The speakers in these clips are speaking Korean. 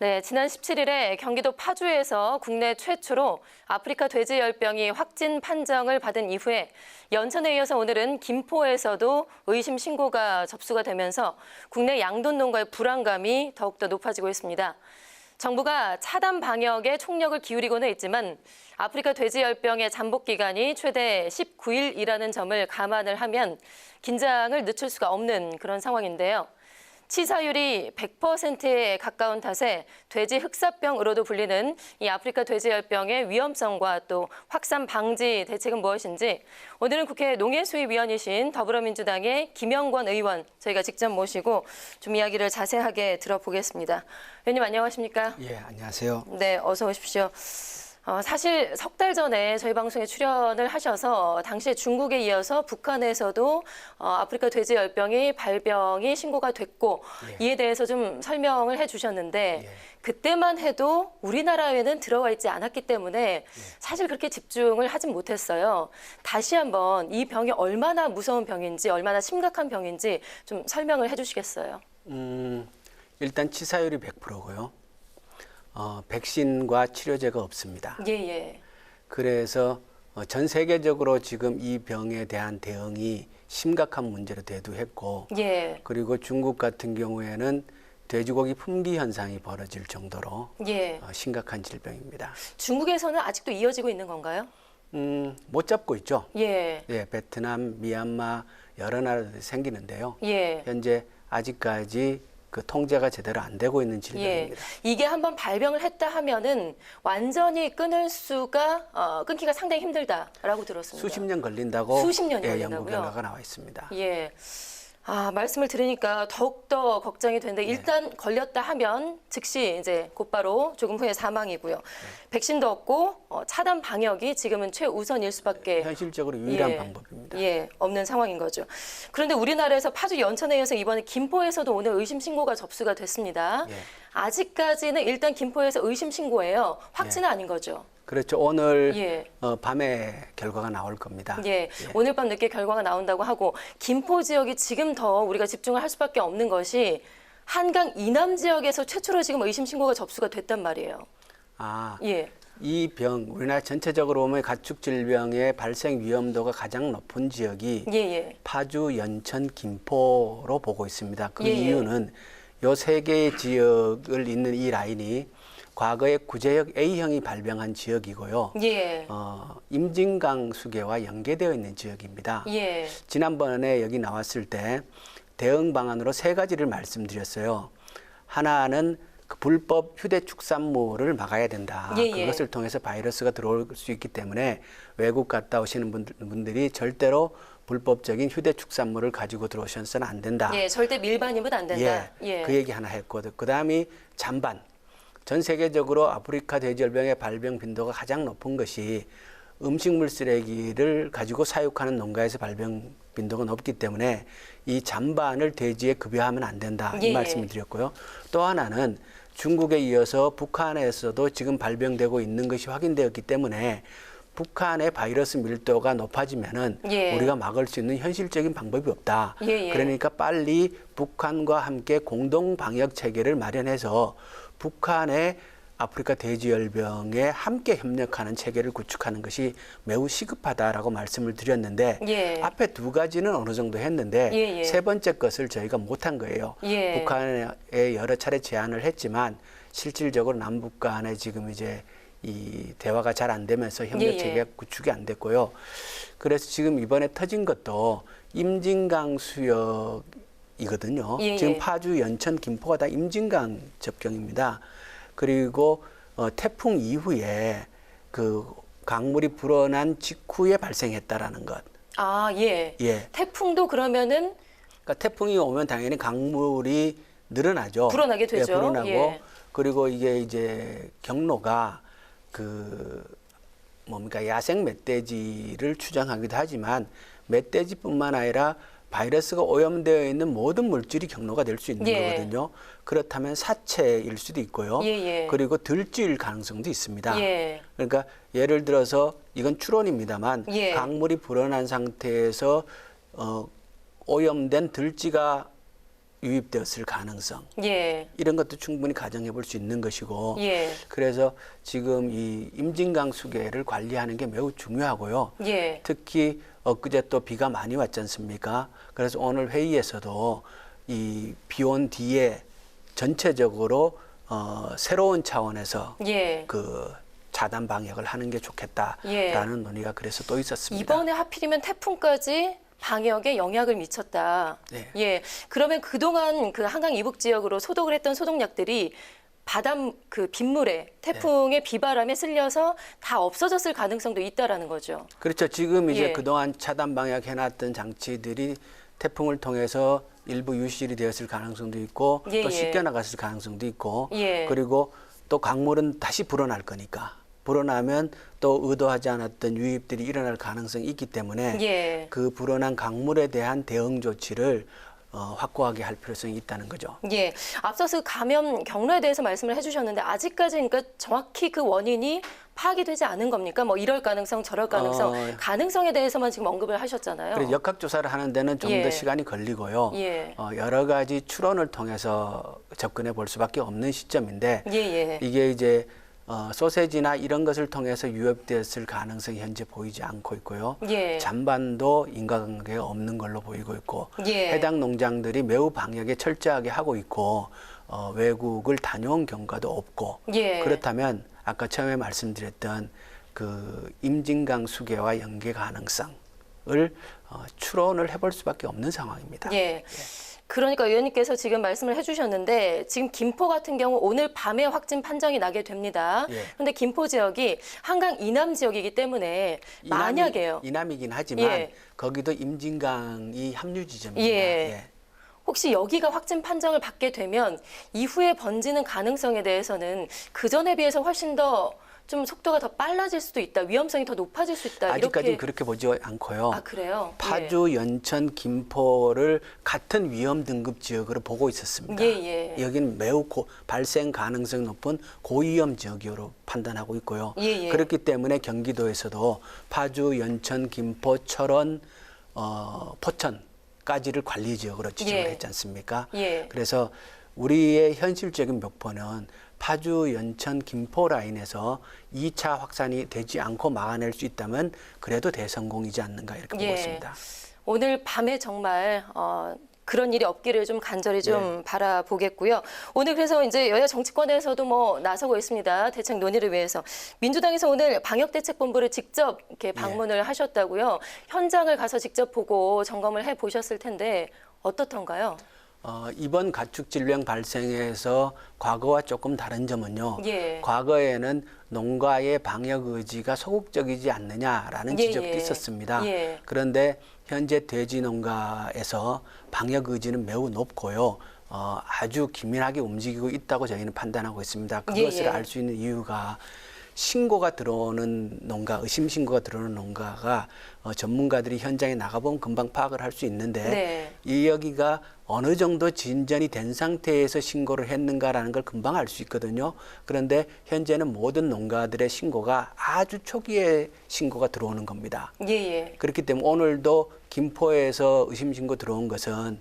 네, 지난 17일에 경기도 파주에서 국내 최초로 아프리카 돼지 열병이 확진 판정을 받은 이후에 연천에 이어서 오늘은 김포에서도 의심 신고가 접수가 되면서 국내 양돈 농가의 불안감이 더욱더 높아지고 있습니다. 정부가 차단 방역에 총력을 기울이고는 있지만 아프리카 돼지 열병의 잠복 기간이 최대 19일이라는 점을 감안을 하면 긴장을 늦출 수가 없는 그런 상황인데요. 치사율이 100%에 가까운 탓에 돼지 흑사병으로도 불리는 이 아프리카 돼지열병의 위험성과 또 확산 방지 대책은 무엇인지 오늘은 국회 농해수위위원이신 더불어민주당의 김영권 의원 저희가 직접 모시고 좀 이야기를 자세하게 들어보겠습니다. 의원님 안녕하십니까? 예, 안녕하세요. 네, 어서 오십시오. 어, 사실 석 달 전에 저희 방송에 출연을 하셔서 당시에 중국에 이어서 북한에서도 어, 아프리카 돼지 열병이 발병이 신고가 됐고 예. 이에 대해서 좀 설명을 해주셨는데 예. 그때만 해도 우리나라에는 들어와 있지 않았기 때문에 예. 사실 그렇게 집중을 하진 못했어요. 다시 한번 이 병이 얼마나 무서운 병인지 얼마나 심각한 병인지 좀 설명을 해주시겠어요? 음, 일단 치사율이 100%고요. 어, 백신과 치료제가 없습니다. 예, 예. 그래서 어, 전 세계적으로 지금 이 병에 대한 대응이 심각한 문제로 대두했고 예, 그리고 중국 같은 경우에는 돼지고기 품귀 현상이 벌어질 정도로 예. 어, 심각한 질병입니다. 중국에서는 아직도 이어지고 있는 건가요? 음, 못 잡고 있죠. 예, 예, 베트남, 미얀마 여러 나라들이 생기는데요. 예, 현재 아직까지 그 통제가 제대로 안 되고 있는 예. 질병입니다. 이게 한번 발병을 했다 하면은 완전히 끊을 수가 어, 끊기가 상당히 힘들다라고 들었습니다. 수십 년 걸린다고 수십 년이 예? 연구 결과가 나와 있습니다. 예. 아, 말씀을 들으니까 더욱더 걱정이 되는데 네. 일단 걸렸다 하면 즉시 이제 곧바로 조금 후에 사망이고요. 네. 백신도 없고 어, 차단 방역이 지금은 최우선일 수밖에 현실적으로 유일한 예, 방법입니다. 예, 없는 상황인 거죠. 그런데 우리나라에서 파주 연천에 이어서 이번에 김포에서도 오늘 의심 신고가 접수가 됐습니다. 예. 아직까지는 일단 김포에서 의심 신고예요. 확진은 아닌 거죠. 그렇죠. 오늘 예. 어, 밤에 결과가 나올 겁니다. 예, 오늘 밤 늦게 결과가 나온다고 하고 김포 지역이 지금 더 우리가 집중을 할 수밖에 없는 것이 한강 이남 지역에서 최초로 지금 의심 신고가 접수가 됐단 말이에요. 아, 예, 이 병 우리나라 전체적으로 보면 가축 질병의 발생 위험도가 가장 높은 지역이 예, 예, 파주, 연천, 김포로 보고 있습니다. 그 예, 예. 이유는 요 세 개의 지역을 잇는 이 라인이 과거에 구제역 A형이 발병한 지역이고요. 예, 어, 임진강 수계와 연계되어 있는 지역입니다. 예, 지난번에 여기 나왔을 때 대응 방안으로 세 가지를 말씀드렸어요. 하나는 그 불법 휴대 축산물을 막아야 된다. 예, 예. 그것을 통해서 바이러스가 들어올 수 있기 때문에 외국 갔다 오시는 분들, 분들이 절대로 불법적인 휴대 축산물을 가지고 들어오셔서는 안 된다. 예, 절대 밀반입은 안 된다. 예, 그 얘기 하나 했거든. 그 다음이 잔반. 전 세계적으로 아프리카 돼지열병의 발병 빈도가 가장 높은 것이 음식물 쓰레기를 가지고 사육하는 농가에서 발병 빈도가 높기 때문에 이 잔반을 돼지에 급여하면 안 된다. 예, 이 말씀을 드렸고요. 또 하나는 중국에 이어서 북한에서도 지금 발병되고 있는 것이 확인되었기 때문에 북한의 바이러스 밀도가 높아지면은 예. 우리가 막을 수 있는 현실적인 방법이 없다. 예, 예. 그러니까 빨리 북한과 함께 공동 방역 체계를 마련해서 북한의 아프리카 돼지열병에 함께 협력하는 체계를 구축하는 것이 매우 시급하다라고 말씀을 드렸는데 예. 앞에 두 가지는 어느 정도 했는데 예, 예. 세 번째 것을 저희가 못한 거예요. 예. 북한에 여러 차례 제안을 했지만 실질적으로 남북 간에 지금 이제 이 대화가 잘 안 되면서 협력 예, 예. 체계가 구축이 안 됐고요. 그래서 지금 이번에 터진 것도 임진강 수역이거든요. 예, 지금 예. 파주, 연천, 김포가 다 임진강 접경입니다. 그리고 어, 태풍 이후에 그 강물이 불어난 직후에 발생했다라는 것. 아, 예. 예. 태풍도 그러면은 그러니까 태풍이 오면 당연히 강물이 늘어나죠. 불어나게 되죠. 예, 불어나고 예. 그리고 이게 이제 경로가 그 뭡니까 야생 멧돼지를 추정하기도 하지만 멧돼지뿐만 아니라 바이러스가 오염되어 있는 모든 물질이 경로가 될 수 있는 예. 거거든요. 그렇다면 사체일 수도 있고요. 예, 예. 그리고 들쥐일 가능성도 있습니다. 예. 그러니까 예를 들어서 이건 추론입니다만 예. 강물이 불어난 상태에서 어, 오염된 들쥐가 유입되었을 가능성 예. 이런 것도 충분히 가정해 볼 수 있는 것이고 예. 그래서 지금 이 임진강 수계를 관리하는 게 매우 중요하고요. 예. 특히 엊그제 또 비가 많이 왔지 않습니까? 그래서 오늘 회의에서도 이 비 온 뒤에 전체적으로 어, 새로운 차원에서 예. 그 차단 방역을 하는 게 좋겠다라는 예. 논의가 그래서 또 있었습니다. 이번에 하필이면 태풍까지 방역에 영향을 미쳤다. 네. 예. 그러면 그동안 그 한강 이북 지역으로 소독을 했던 소독약들이 바닷 그 빗물에 태풍의 비바람에 쓸려서 다 없어졌을 가능성도 있다라는 거죠. 그렇죠. 지금 이제 예. 그동안 차단 방역 해놨던 장치들이 태풍을 통해서 일부 유실이 되었을 가능성도 있고 예, 또 예. 씻겨 나갔을 가능성도 있고 예. 그리고 또 강물은 다시 불어날 거니까 불어나면 또 의도하지 않았던 유입들이 일어날 가능성이 있기 때문에 예. 그 불어난 강물에 대한 대응 조치를 어, 확고하게 할 필요성이 있다는 거죠. 예. 앞서서 감염 경로에 대해서 말씀을 해주셨는데 아직까지 그러니까 정확히 그 원인이 파악이 되지 않은 겁니까? 뭐 이럴 가능성, 저럴 가능성, 어. 가능성에 대해서만 지금 언급을 하셨잖아요. 그래서 역학 조사를 하는 데는 좀더 예. 시간이 걸리고요. 예. 어, 여러 가지 추론을 통해서 접근해 볼 수밖에 없는 시점인데 예, 예. 이게 이제 어, 소세지나 이런 것을 통해서 유입되었을 가능성이 현재 보이지 않고 있고요. 예. 잔반도 인과관계가 없는 걸로 보이고 있고 예. 해당 농장들이 매우 방역에 철저하게 하고 있고 어, 외국을 다녀온 경과도 없고 예. 그렇다면 아까 처음에 말씀드렸던 그 임진강 수계와 연계 가능성을 어, 추론을 해볼 수밖에 없는 상황입니다. 예. 그러니까 의원님께서 지금 말씀을 해주셨는데 지금 김포 같은 경우 오늘 밤에 확진 판정이 나게 됩니다. 예. 그런데 김포 지역이 한강 이남 지역이기 때문에 이남이- 만약에요. 이남이긴 하지만 예. 거기도 임진강이 합류 지점입니다. 예. 혹시 여기가 확진 판정을 받게 되면 이후에 번지는 가능성에 대해서는 그 전에 비해서 훨씬 더 좀 속도가 더 빨라질 수도 있다, 위험성이 더 높아질 수 있다. 아직까지는 이렇게 그렇게 보지 않고요. 아 그래요? 파주, 연천, 김포를 같은 위험 등급 지역으로 보고 있었습니다. 예, 예. 여기는 매우 고, 발생 가능성이 높은 고위험 지역으로 판단하고 있고요. 예, 예. 그렇기 때문에 경기도에서도 파주, 연천, 김포, 철원, 어, 포천 까지를 관리 지역으로 지정을 예. 했지 않습니까? 예. 그래서 우리의 현실적인 목표는 파주, 연천, 김포 라인에서 2차 확산이 되지 않고 막아낼 수 있다면 그래도 대성공이지 않는가 이렇게 보고 예. 있습니다. 오늘 밤에 정말 어, 그런 일이 없기를 좀 간절히 좀 네. 바라보겠고요. 오늘 그래서 이제 여야 정치권에서도 뭐 나서고 있습니다. 대책 논의를 위해서 민주당에서 오늘 방역대책본부를 직접 이렇게 방문을 하셨다고요. 현장을 가서 직접 보고 점검을 해 보셨을 텐데 어떻던가요? 어, 이번 가축 질병 발생에서 과거와 조금 다른 점은요. 예. 과거에는 농가의 방역 의지가 소극적이지 않느냐라는 예, 지적도 예. 있었습니다. 예. 그런데 현재 돼지 농가에서 방역 의지는 매우 높고요. 어, 아주 기민하게 움직이고 있다고 저희는 판단하고 있습니다. 예, 그것을 예. 알수 있는 이유가 신고가 들어오는 농가, 의심 신고가 들어오는 농가가 어, 전문가들이 현장에 나가보면 금방 파악을 할 수 있는데 네. 이 여기가 어느 정도 진전이 된 상태에서 신고를 했는가라는 걸 금방 알 수 있거든요. 그런데 현재는 모든 농가들의 신고가 아주 초기에 신고가 들어오는 겁니다. 예, 예. 그렇기 때문에 오늘도 김포에서 의심 신고 들어온 것은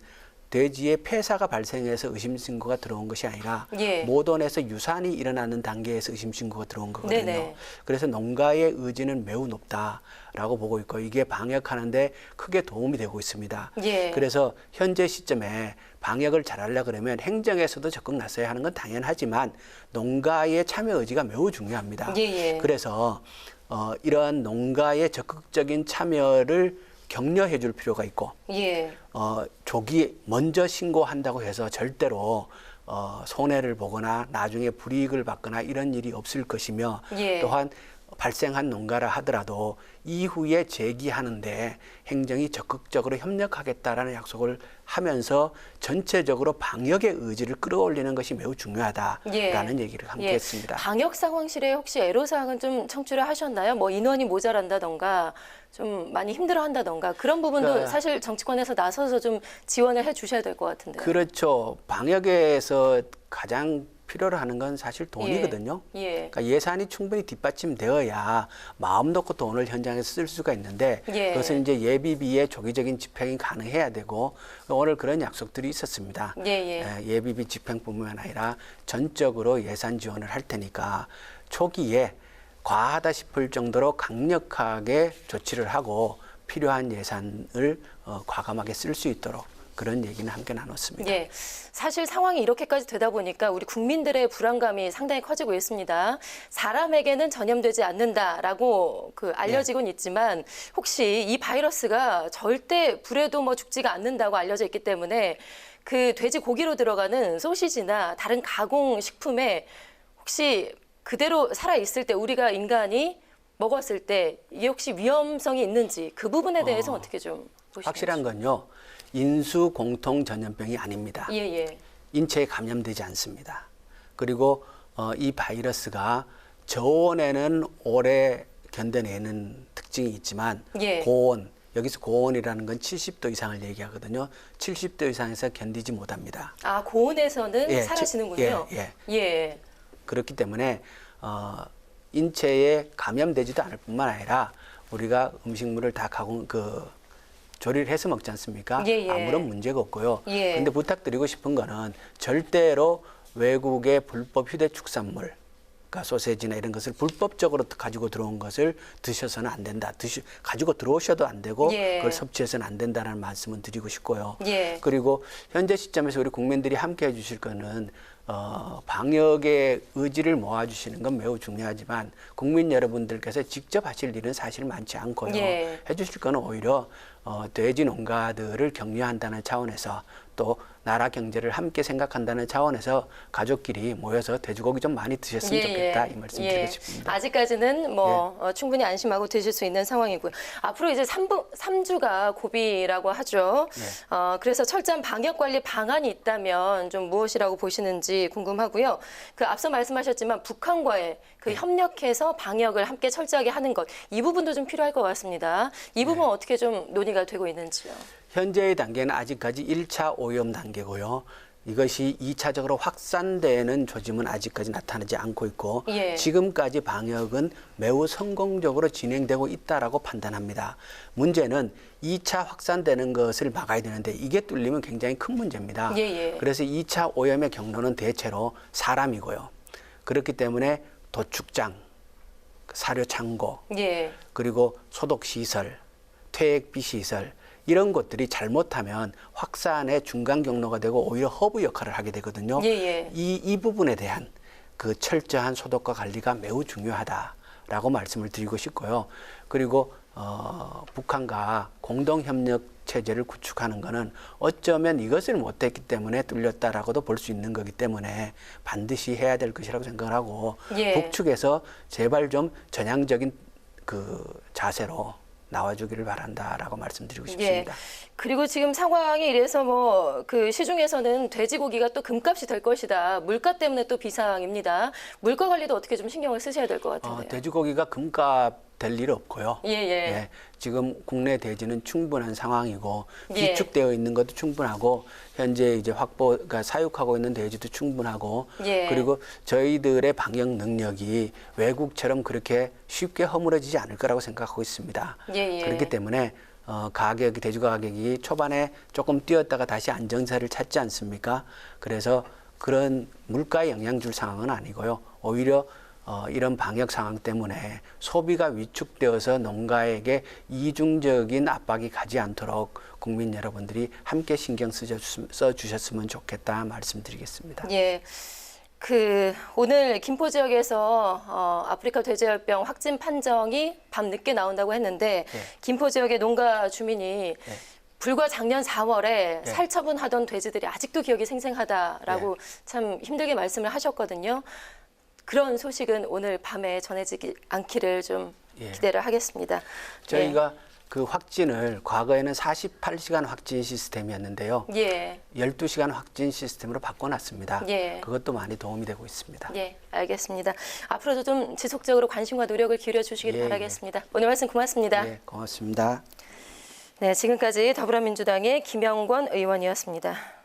돼지의 폐사가 발생해서 의심 신고가 들어온 것이 아니라 예. 모돈에서 유산이 일어나는 단계에서 의심 신고가 들어온 거거든요. 네네. 그래서 농가의 의지는 매우 높다라고 보고 있고 이게 방역하는데 크게 도움이 되고 있습니다. 예. 그래서 현재 시점에 방역을 잘하려 그러면 행정에서도 적극 나서야 하는 건 당연하지만 농가의 참여 의지가 매우 중요합니다. 예, 예. 그래서 어, 이러한 농가의 적극적인 참여를 격려해 줄 필요가 있고 예. 어, 조기 먼저 신고한다고 해서 절대로 어, 손해를 보거나 나중에 불이익을 받거나 이런 일이 없을 것이며 예. 또한 발생한 농가라 하더라도 이후에 제기하는데 행정이 적극적으로 협력하겠다라는 약속을 하면서 전체적으로 방역의 의지를 끌어올리는 것이 매우 중요하다라는 얘기를 함께 예. 했습니다. 방역 상황실에 혹시 애로사항은 좀 청취를 하셨나요? 뭐 인원이 모자란다던가 좀 많이 힘들어한다던가 그런 부분도 그러니까 사실 정치권에서 나서서 좀 지원을 해 주셔야 될 것 같은데요. 그렇죠. 방역에서 가장 필요로 하는 건 사실 돈이거든요. 예. 그러니까 예산이 충분히 뒷받침되어야 마음 놓고 돈을 현장에서 쓸 수가 있는데 예. 그것은 이제 예비비의 조기적인 집행이 가능해야 되고 오늘 그런 약속들이 있었습니다. 예, 예. 예, 비비 집행뿐만 아니라 전적으로 예산 지원을 할 테니까 초기에 과하다 싶을 정도로 강력하게 조치를 하고 필요한 예산을 어, 과감하게 쓸 수 있도록 그런 얘기는 함께 나눴습니다. 예. 사실 상황이 이렇게까지 되다 보니까 우리 국민들의 불안감이 상당히 커지고 있습니다. 사람에게는 전염되지 않는다라고 그 알려지곤 예. 있지만 혹시 이 바이러스가 절대 불에도 뭐 죽지가 않는다고 알려져 있기 때문에 그 돼지 고기로 들어가는 소시지나 다른 가공 식품에 혹시 그대로 살아 있을 때 우리가 인간이 먹었을 때 이게 혹시 위험성이 있는지 그 부분에 대해서 어. 떻게좀 보시는지. 확실한 건요. 인수 공통 전염병이 아닙니다. 예, 예. 인체에 감염되지 않습니다. 그리고 어, 이 바이러스가 저온에는 오래 견뎌내는 특징이 있지만 예. 고온 여기서 고온이라는 건 70도 이상을 얘기하거든요. 70도 이상에서 견디지 못합니다. 아, 고온에서는 예, 사라지는군요. 예, 예. 그렇기 때문에 어, 인체에 감염되지도 않을 뿐만 아니라 우리가 음식물을 다 가공 그 조리를 해서 먹지 않습니까? 예, 예. 아무런 문제가 없고요. 예. 근데 부탁드리고 싶은 거는 절대로 외국의 불법 휴대축산물 그러니까 소세지나 이런 것을 불법적으로 가지고 들어온 것을 드셔서는 안 된다. 드시, 가지고 들어오셔도 안 되고 예. 그걸 섭취해서는 안 된다는 말씀은 드리고 싶고요. 예. 그리고 현재 시점에서 우리 국민들이 함께 해주실 거는 어, 방역의 의지를 모아주시는 건 매우 중요하지만 국민 여러분들께서 직접 하실 일은 사실 많지 않고요. 예. 해주실 거는 오히려 어, 돼지 농가들을 격려한다는 차원에서 또 나라 경제를 함께 생각한다는 차원에서 가족끼리 모여서 돼지고기 좀 많이 드셨으면 좋겠다 이 말씀 예. 드리고 싶습니다. 아직까지는 뭐 어, 충분히 안심하고 드실 수 있는 상황이고요. 앞으로 이제 삼부삼주가 고비라고 하죠. 네. 어, 그래서 철저한 방역 관리 방안이 있다면 좀 무엇이라고 보시는지 궁금하고요. 그 앞서 말씀하셨지만 북한과의 그 네. 협력해서 방역을 함께 철저하게 하는 것 이 부분도 좀 필요할 것 같습니다. 이 부분 네. 어떻게 좀 논의가 되고 있는지요. 현재의 단계는 아직까지 1차 오염 단계 고요. 이것이 2차적으로 확산되는 조짐은 아직까지 나타나지 않고 있고 예. 지금까지 방역은 매우 성공적으로 진행되고 있다라고 판단합니다. 문제는 2차 확산되는 것을 막아야 되는데 이게 뚫리면 굉장히 큰 문제입니다. 예, 예. 그래서 2차 오염의 경로는 대체로 사람이고요. 그렇기 때문에 도축장, 사료 창고, 예. 그리고 소독 시설, 퇴액비 시설 이런 것들이 잘못하면 확산의 중간 경로가 되고 오히려 허브 역할을 하게 되거든요. 예, 예. 이, 이 부분에 대한 그 철저한 소독과 관리가 매우 중요하다라고 말씀을 드리고 싶고요. 그리고 어, 북한과 공동 협력 체제를 구축하는 것은 어쩌면 이것을 못했기 때문에 뚫렸다라고도 볼 수 있는 거기 때문에 반드시 해야 될 것이라고 생각을 하고 예. 북측에서 제발 좀 전향적인 그 자세로 나와주기를 바란다라고 말씀드리고 예. 싶습니다. 그리고 지금 상황이 이래서 뭐 그 시중에서는 돼지고기가 또 금값이 될 것이다. 물가 때문에 또 비상입니다. 물가 관리도 어떻게 좀 신경을 쓰셔야 될것 어, 같은데요. 돼지고기가 금값 될 일 없고요. 예, 예. 지금 국내 돼지는 충분한 상황이고 예. 비축되어 있는 것도 충분하고 현재 이제 확보 그러니까 사육하고 있는 돼지도 충분하고 예. 그리고 저희들의 방역 능력이 외국처럼 그렇게 쉽게 허물어지지 않을 거라고 생각하고 있습니다. 예, 예. 그렇기 때문에 어, 가격이 돼지 가격이 초반에 조금 뛰었다가 다시 안정세를 찾지 않습니까? 그래서 그런 물가에 영향 줄 상황은 아니고요. 오히려 어, 이런 방역 상황 때문에 소비가 위축되어서 농가에게 이중적인 압박이 가지 않도록 국민 여러분들이 함께 신경 쓰셨- 써주셨으면 좋겠다 말씀드리겠습니다. 예. 그 오늘 김포 지역에서 어, 아프리카 돼지열병 확진 판정이 밤 늦게 나온다고 했는데 네. 김포 지역의 농가 주민이 불과 작년 4월에 네. 살처분하던 돼지들이 아직도 기억이 생생하다라고 참 힘들게 말씀을 하셨거든요. 그런 소식은 오늘 밤에 전해지지 않기를 좀 예. 기대를 하겠습니다. 저희가 그 확진을 과거에는 48시간 확진 시스템이었는데요. 예. 12시간 확진 시스템으로 바꿔놨습니다. 예. 그것도 많이 도움이 되고 있습니다. 예, 알겠습니다. 앞으로도 좀 지속적으로 관심과 노력을 기울여 주시길 예, 예. 바라겠습니다. 오늘 말씀 고맙습니다. 네, 고맙습니다. 네, 지금까지 더불어민주당의 김영권 의원이었습니다.